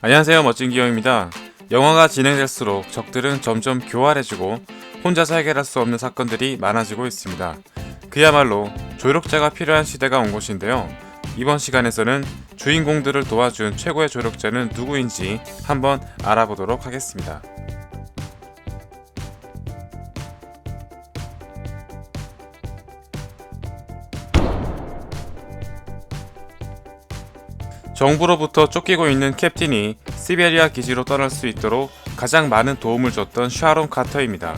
안녕하세요 멋진 기영입니다. 영화가 진행될수록 적들은 점점 교활해지고 혼자서 해결할 수 없는 사건들이 많아지고 있습니다. 그야말로 조력자가 필요한 시대가 온 것인데요. 이번 시간에서는 주인공들을 도와준 최고의 조력자는 누구인지 한번 알아보도록 하겠습니다. 정부로부터 쫓기고 있는 캡틴이 시베리아 기지로 떠날 수 있도록 가장 많은 도움을 줬던 샤론 카터입니다.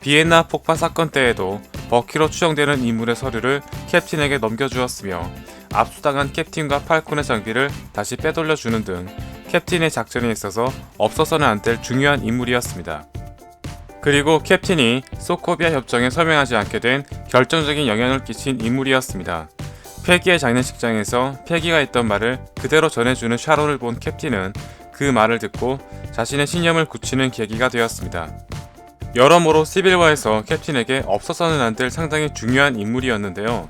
비엔나 폭파 사건 때에도 버키로 추정되는 인물의 서류를 캡틴에게 넘겨주었으며 압수당한 캡틴과 팔콘의 장비를 다시 빼돌려주는 등 캡틴의 작전에 있어서 없어서는 안 될 중요한 인물이었습니다. 그리고 캡틴이 소코비아 협정에 서명하지 않게 된 결정적인 영향을 끼친 인물이었습니다. 패기의 장례식장에서 패기가 했던 말을 그대로 전해주는 샤론을 본 캡틴은 그 말을 듣고 자신의 신념을 굳히는 계기가 되었습니다. 여러모로 시빌화에서 캡틴에게 없어서는 안 될 상당히 중요한 인물이었는데요.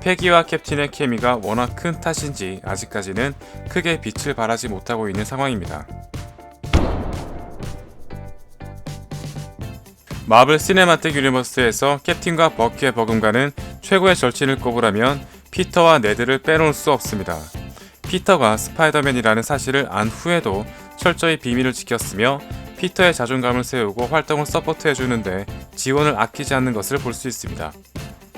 패기와 캡틴의 케미가 워낙 큰 탓인지 아직까지는 크게 빛을 발하지 못하고 있는 상황입니다. 마블 시네마틱 유니버스에서 캡틴과 버키의 버금가는 최고의 절친을 꼽으라면 피터와 네드를 빼놓을 수 없습니다. 피터가 스파이더맨이라는 사실을 안 후에도 철저히 비밀을 지켰으며 피터의 자존감을 세우고 활동을 서포트해주는데 지원을 아끼지 않는 것을 볼 수 있습니다.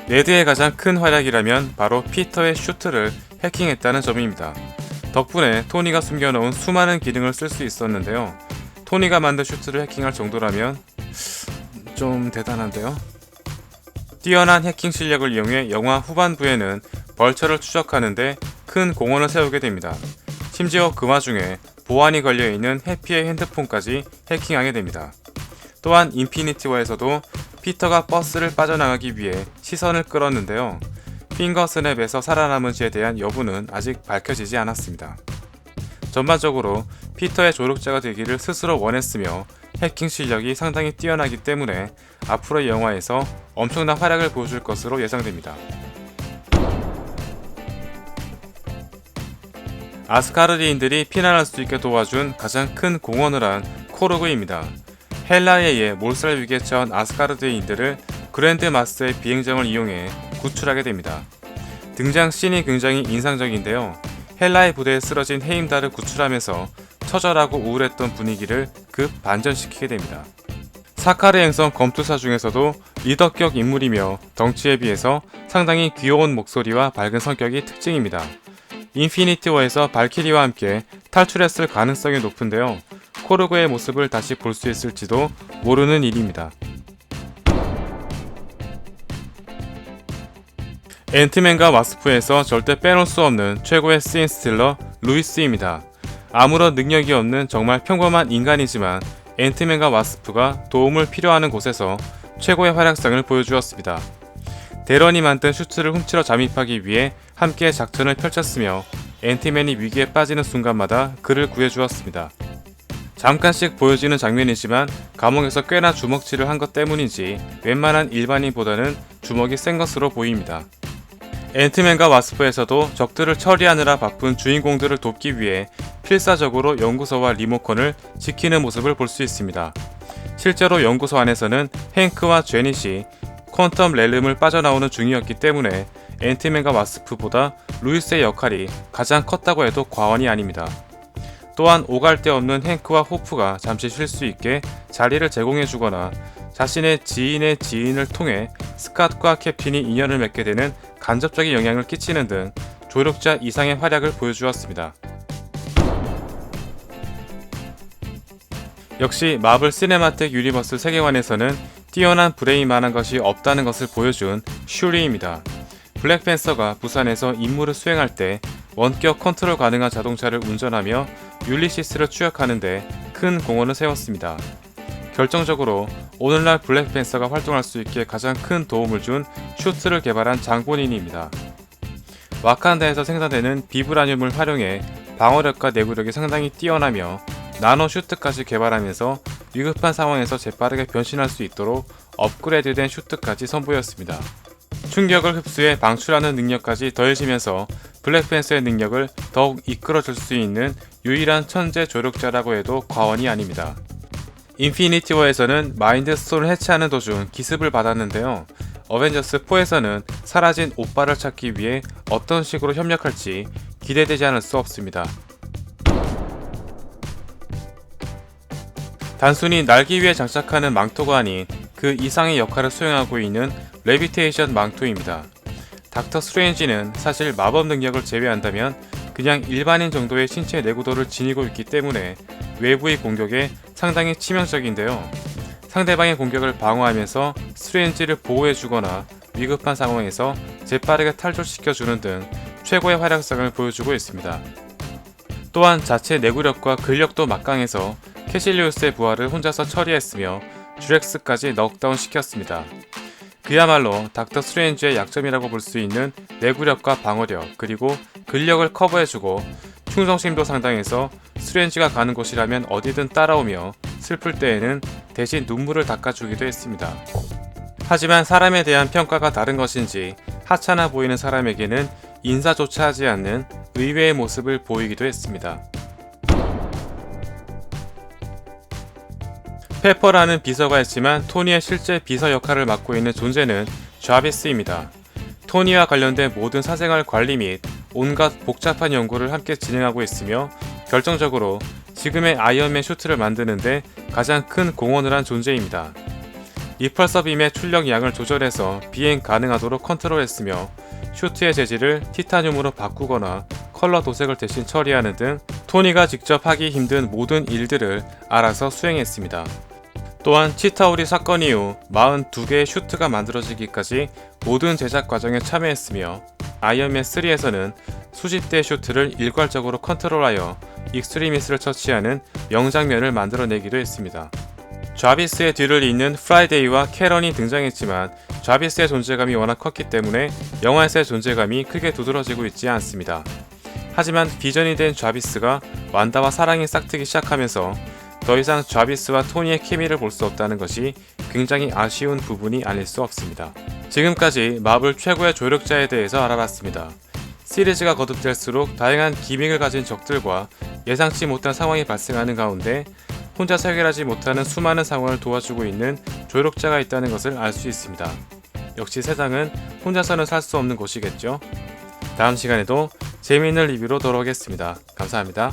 네드의 가장 큰 활약이라면 바로 피터의 슈트를 해킹했다는 점입니다. 덕분에 토니가 숨겨놓은 수많은 기능을 쓸 수 있었는데요. 토니가 만든 슈트를 해킹할 정도라면 좀 대단한데요. 뛰어난 해킹 실력을 이용해 영화 후반부에는 벌처를 추적하는데 큰 공헌을 세우게 됩니다. 심지어 그 와중에 보안이 걸려있는 해피의 핸드폰까지 해킹하게 됩니다. 또한 인피니티워에서도 피터가 버스를 빠져나가기 위해 시선을 끌었는데요. 핑거 스냅에서 살아남은지에 대한 여부는 아직 밝혀지지 않았습니다. 전반적으로 피터의 조력자가 되기를 스스로 원했으며 해킹 실력이 상당히 뛰어나기 때문에 앞으로의 영화에서 엄청난 활약을 보여줄 것으로 예상됩니다. 아스카르디인들이 피난할 수 있게 도와준 가장 큰 공헌을 한 코르그입니다. 헬라에 의해 몰살 위기에 처한 아스카르드인들을 그랜드 마스의 비행정을 이용해 구출하게 됩니다. 등장 씬이 굉장히 인상적인데요. 헬라의 부대에 쓰러진 헤임달을 구출하면서 처절하고 우울했던 분위기를 급 반전시키게 됩니다. 사카르 행성 검투사 중에서도 리더격 인물이며 덩치에 비해서 상당히 귀여운 목소리와 밝은 성격이 특징입니다. 인피니티 워에서 발키리와 함께 탈출했을 가능성이 높은데요. 코르그의 모습을 다시 볼 수 있을지도 모르는 일입니다. 앤트맨과 와스프에서 절대 빼놓을 수 없는 최고의 스인 스틸러 루이스입니다. 아무런 능력이 없는 정말 평범한 인간이지만 앤트맨과 와스프가 도움을 필요하는 곳에서 최고의 활약상을 보여주었습니다. 대런이 만든 슈트를 훔치러 잠입하기 위해 함께 작전을 펼쳤으며 앤티맨이 위기에 빠지는 순간마다 그를 구해주었습니다. 잠깐씩 보여지는 장면이지만 감옥에서 꽤나 주먹질을 한 것 때문인지 웬만한 일반인보다는 주먹이 센 것으로 보입니다. 앤트맨과 와스프에서도 적들을 처리하느라 바쁜 주인공들을 돕기 위해 필사적으로 연구소와 리모컨을 지키는 모습을 볼 수 있습니다. 실제로 연구소 안에서는 행크와 제닛이 퀀텀 렐름을 빠져나오는 중이었기 때문에 앤트맨과 와스프보다 루이스의 역할이 가장 컸다고 해도 과언이 아닙니다. 또한 오갈 데 없는 행크와 호프가 잠시 쉴 수 있게 자리를 제공해주거나 자신의 지인의 지인을 통해 스캇과 캡틴이 인연을 맺게 되는 간접적인 영향을 끼치는 등 조력자 이상의 활약을 보여주었습니다. 역시 마블 시네마틱 유니버스 세계관에서는 뛰어난 브레인만한 것이 없다는 것을 보여준 슈리입니다. 블랙팬서가 부산에서 임무를 수행할 때 원격 컨트롤 가능한 자동차를 운전하며 율리시스를 추격하는데 큰 공헌을 세웠습니다. 결정적으로 오늘날 블랙팬서가 활동할 수 있게 가장 큰 도움을 준 슈트를 개발한 장본인입니다. 와칸다에서 생산되는 비브라늄을 활용해 방어력과 내구력이 상당히 뛰어나며 나노 슈트까지 개발하면서 위급한 상황에서 재빠르게 변신할 수 있도록 업그레이드된 슈트까지 선보였습니다. 충격을 흡수해 방출하는 능력까지 더해지면서 블랙팬서의 능력을 더욱 이끌어줄 수 있는 유일한 천재 조력자라고 해도 과언이 아닙니다. 인피니티 워에서는 마인드 스톤을 해체하는 도중 기습을 받았는데요. 어벤져스 4에서는 사라진 오빠를 찾기 위해 어떤 식으로 협력할지 기대되지 않을 수 없습니다. 단순히 날기 위해 장착하는 망토가 아닌 그 이상의 역할을 수행하고 있는 레비테이션 망토입니다. 닥터 스트레인지는 사실 마법 능력을 제외한다면 그냥 일반인 정도의 신체 내구도를 지니고 있기 때문에 외부의 공격에 상당히 치명적인데요. 상대방의 공격을 방어하면서 스트레인지를 보호해주거나 위급한 상황에서 재빠르게 탈출시켜주는 등 최고의 활약상을 보여주고 있습니다. 또한 자체 내구력과 근력도 막강해서 캐실리우스의 부하를 혼자서 처리했으며 주렉스까지 넉다운 시켰습니다. 그야말로 닥터 스트레인지의 약점이라고 볼 수 있는 내구력과 방어력 그리고 근력을 커버해주고 충성심도 상당해서 스트레인지가 가는 곳이라면 어디든 따라오며 슬플 때에는 대신 눈물을 닦아주기도 했습니다. 하지만 사람에 대한 평가가 다른 것인지 하찮아 보이는 사람에게는 인사조차 하지 않는 의외의 모습을 보이기도 했습니다. 페퍼라는 비서가 있지만 토니의 실제 비서 역할을 맡고 있는 존재는 좌비스입니다. 토니와 관련된 모든 사생활 관리 및 온갖 복잡한 연구를 함께 진행하고 있으며 결정적으로 지금의 아이언맨 슈트를 만드는데 가장 큰 공헌을 한 존재입니다. 리펄서 빔의 출력 양을 조절해서 비행 가능하도록 컨트롤했으며 슈트의 재질을 티타늄으로 바꾸거나 컬러 도색을 대신 처리하는 등 토니가 직접 하기 힘든 모든 일들을 알아서 수행했습니다. 또한 치타우리 사건 이후 42개의 슈트가 만들어지기까지 모든 제작 과정에 참여했으며 아이언맨 3에서는 수십 대의 슈트를 일괄적으로 컨트롤하여 익스트리미스를 처치하는 명장면을 만들어내기도 했습니다. 좌비스의 뒤를 잇는 프라이데이와 캐런이 등장했지만 좌비스의 존재감이 워낙 컸기 때문에 영화에서의 존재감이 크게 두드러지고 있지 않습니다. 하지만 비전이 된 좌비스가 완다와 사랑이 싹트기 시작하면서 더 이상 좌비스와 토니의 케미를 볼 수 없다는 것이 굉장히 아쉬운 부분이 아닐 수 없습니다. 지금까지 마블 최고의 조력자에 대해서 알아봤습니다. 시리즈가 거듭될수록 다양한 기믹을 가진 적들과 예상치 못한 상황이 발생하는 가운데 혼자 해결하지 못하는 수많은 상황을 도와주고 있는 조력자가 있다는 것을 알 수 있습니다. 역시 세상은 혼자서는 살 수 없는 곳이겠죠. 다음 시간에도 재미있는 리뷰로 돌아오겠습니다. 감사합니다.